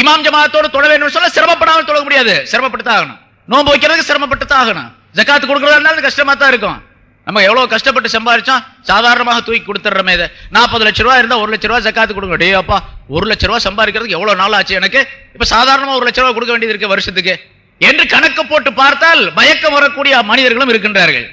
இமாம் ஜமாத்தோடு தொட வேண்டும் சொல்ல சிரமப்படாமல் தொழ முடியாது. சிரமப்பட்டு தான் ஆகணும். நோன்பு வைக்கிறதுக்கு சிரமப்பட்டு தான் ஆகணும். ஜக்காத்து கொடுக்கறதா இருந்தாலும் கஷ்டமா தான் இருக்கும். நம்ம எவ்வளவு கஷ்டப்பட்டு சம்பாரிச்சோம்? சாதாரணமாக தூக்கி கொடுத்துட்றோமே இதை. நாற்பது லட்ச ரூபா இருந்தால் ஒரு லட்ச ரூபா ஜக்காத்து கொடுங்க. டே அப்பா ஒரு லட்ச ரூபா சம்பாதிக்கிறதுக்கு எவ்வளவு நாள் ஆச்சு எனக்கு? இப்ப சாதாரணமாக ஒரு லட்ச ரூபா கொடுக்க வேண்டியது இருக்கு வருஷத்துக்கு. என்று கணக்கு போட்டு பார்த்தால் மயக்கம் வரக்கூடிய மனிதர்களும் இருக்கின்றார்கள்.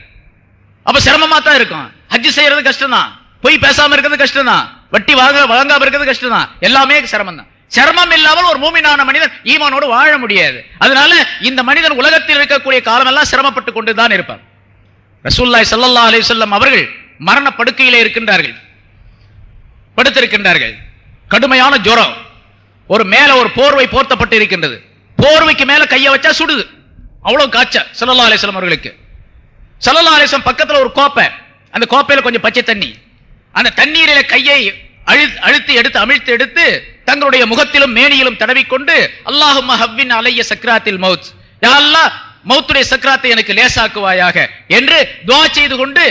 அப்ப சிரமமா தான் இருக்கும். ஹஜ் செய்யறது கஷ்டம் தான் பொய் பேசாம இருக்கிறது கஷ்டம் தான் வட்டி வாங்க வழங்காம இருக்கிறது கஷ்டம் தான் எல்லாமே சிரமம் தான் சிரமம் இல்லாமல் ஒரு மூமினான மனிதன் ஈமானோடு வாழ முடியாது. அதனால இந்த மனிதன் உலகத்தில் இருக்கக்கூடிய காலமெல்லாம் சிரமப்பட்டு கொண்டு தான் இருப்பார் ரசூல்லாய் சல்லா அலி சொல்லம் அவர்கள் மரண படுக்கையிலே இருக்கின்றார்கள். படுத்திருக்கின்றார்கள். கடுமையான ஜுரம். ஒரு மேல ஒரு போர்வை போர்த்தப்பட்டு இருக்கின்றது. போர்வைக்கு மேல கையை வச்சா சுடுது. அவ்வளவு காய்ச்ச சல்லா அலைஹி அவர்களுக்கு. சல்லா அலைஹி பக்கத்துல ஒரு கோப்பை. அந்த கோப்பையில கொஞ்சம் பச்சை தண்ணி. அந்த தண்ணீரில கையை அழு அழுத்தி எடுத்து அமிழ்த்து எடுத்து தங்களுடைய முகத்திலும் மேனியிலும் தடவிக்கொண்டு அல்லாஹும் ஹவ்வின் அலைய சக்ராத்தில் மவுத். யா மௌத்துடைய சக்ராத்தை எனக்கு லேசாக்குவாயாக என்று துவா செய்து கொண்டு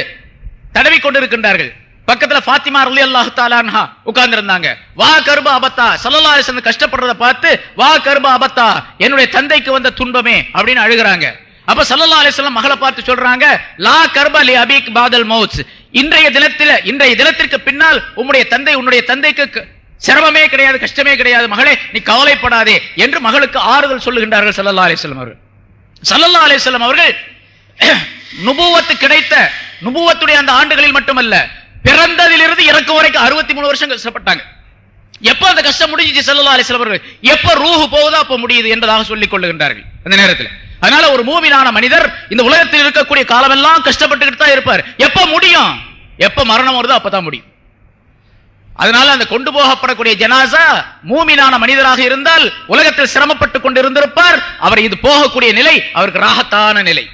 தடவி கொண்டிருக்கின்றார்கள் பக்கத்துல பாத்திமா ரலியல்லாஹு அல்லாஹு தாலான்ஹா உட்கார்ந்து இருந்தாங்க வா கர்ப அபத்தா. ஸல்லல்லாஹு அலைஹி கஷ்டப்படுறத பார்த்து வா கர்ப அபத்தா என்னுடைய தந்தைக்கு வந்த துன்பமே அப்படின்னு அழுகுறாங்க. அப்ப ஸல்லல்லாஹு அலைஹி மகளை பார்த்து சொல்றாங்க லா கர்ப லி அபிக் பாதல் மௌத் இன்றைய தினத்தில இன்றைய தினத்திற்கு பின்னால் உன்னுடைய தந்தை உன்னுடைய தந்தைக்கு சிரமமே கிடையாது கஷ்டமே கிடையாது. மகளே நீ கவலைப்படாதே என்று மகளுக்கு ஆறுதல் சொல்லுகின்றார்கள் சல்லல்லா அலிஸ்லம் அவர்கள். சல்லல்லா அலிஸ்லம் அவர்கள் நுபுவத்து கிடைத்த நுபுவத்துடைய அந்த ஆண்டுகளில் மட்டுமல்ல பிறந்ததிலிருந்து இறக்கும் வரைக்கும் அறுபத்தி மூணு வருஷம் கஷ்டப்பட்டாங்க எப்ப அந்த கஷ்டம் முடிஞ்சிச்சு சல்லல்லா அலிஸ்லம் அவர்கள்? எப்ப ரூஹு போகுதோ அப்ப முடியுது என்பதாக சொல்லிக் கொள்ளுகின்றார்கள் அந்த நேரத்தில். அதனால ஒரு மூமினான மனிதர் இந்த உலகத்தில் இருக்கக்கூடிய காலமெல்லாம் கஷ்டப்பட்டுக்கிட்டு தான் இருப்பார். எப்ப முடியும்? எப்ப மரணம் வருதோ அப்பதான் முடியும். அதனால அந்த கொண்டு போகப்படக்கூடிய ஜனாசா மூமினான மனிதராக இருந்தால் உலகத்தில் சிரமப்பட்டு கொண்டு இருந்திருப்பார் அவர் இது போகக்கூடிய நிலை அவருக்கு ராகத்தான நிலை.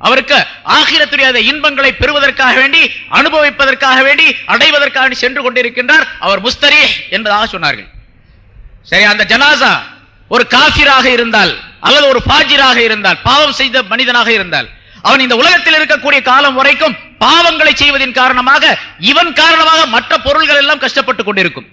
அவருக்கு ஆகிரத்துடைய இன்பங்களை பெறுவதற்காக வேண்டி அனுபவிப்பதற்காக வேண்டி அடைவதற்காக வேண்டி சென்று கொண்டிருக்கின்றார் அவர் முஸ்தரி என்பதாக சொன்னார்கள். சரி அந்த ஜனாசா ஒரு காஃபிராக இருந்தால் அல்லது ஒரு பாஜிராக இருந்தால் பாவம் செய்த மனிதனாக இருந்தால் அவன் இந்த உலகத்தில் இருக்கக்கூடிய காலம் வரைக்கும் பாவங்களை செய்வதின் காரணமாக இவன் காரணமாக மற்ற பொருள்கள் எல்லாம் கஷ்டப்பட்டு கொண்டிருக்கும்.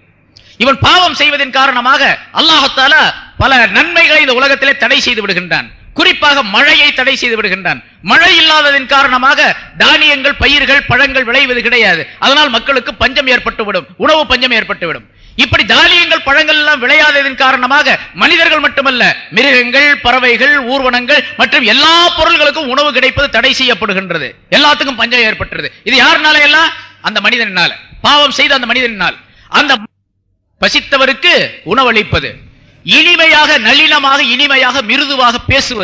இவன் பாவம் செய்வதன் காரணமாக அல்லாஹத்தால பல நன்மைகளை இந்த உலகத்திலே தடை செய்து விடுகின்றான். குறிப்பாக மழையை தடை செய்து விடுகின்றான். மழை இல்லாததின் காரணமாக தானியங்கள் பயிர்கள் பழங்கள் விளைவது கிடையாது. அதனால் மக்களுக்கு பஞ்சம் ஏற்பட்டு விடும் உணவு பஞ்சம் ஏற்பட்டு விடும் இப்படி தானியங்கள் பழங்கள் எல்லாம் விளையாததின் காரணமாக மனிதர்கள் மட்டுமல்ல மிருகங்கள் பறவைகள் ஊர்வனங்கள் மற்றும் எல்லா பொருள்களுக்கும் உணவு கிடைப்பது தடை செய்யப்படுகின்றது. எல்லாத்துக்கும் பஞ்சம் ஏற்பட்டுறது இது யாருனால எல்லாம்? அந்த மனிதனால பாவம் செய்த அந்த மனிதனால் அந்த பசித்தவருக்கு உணவளிப்பது. இனிமையாக நளினமாக இனிமையாக மிருதுவாக பேசுவது.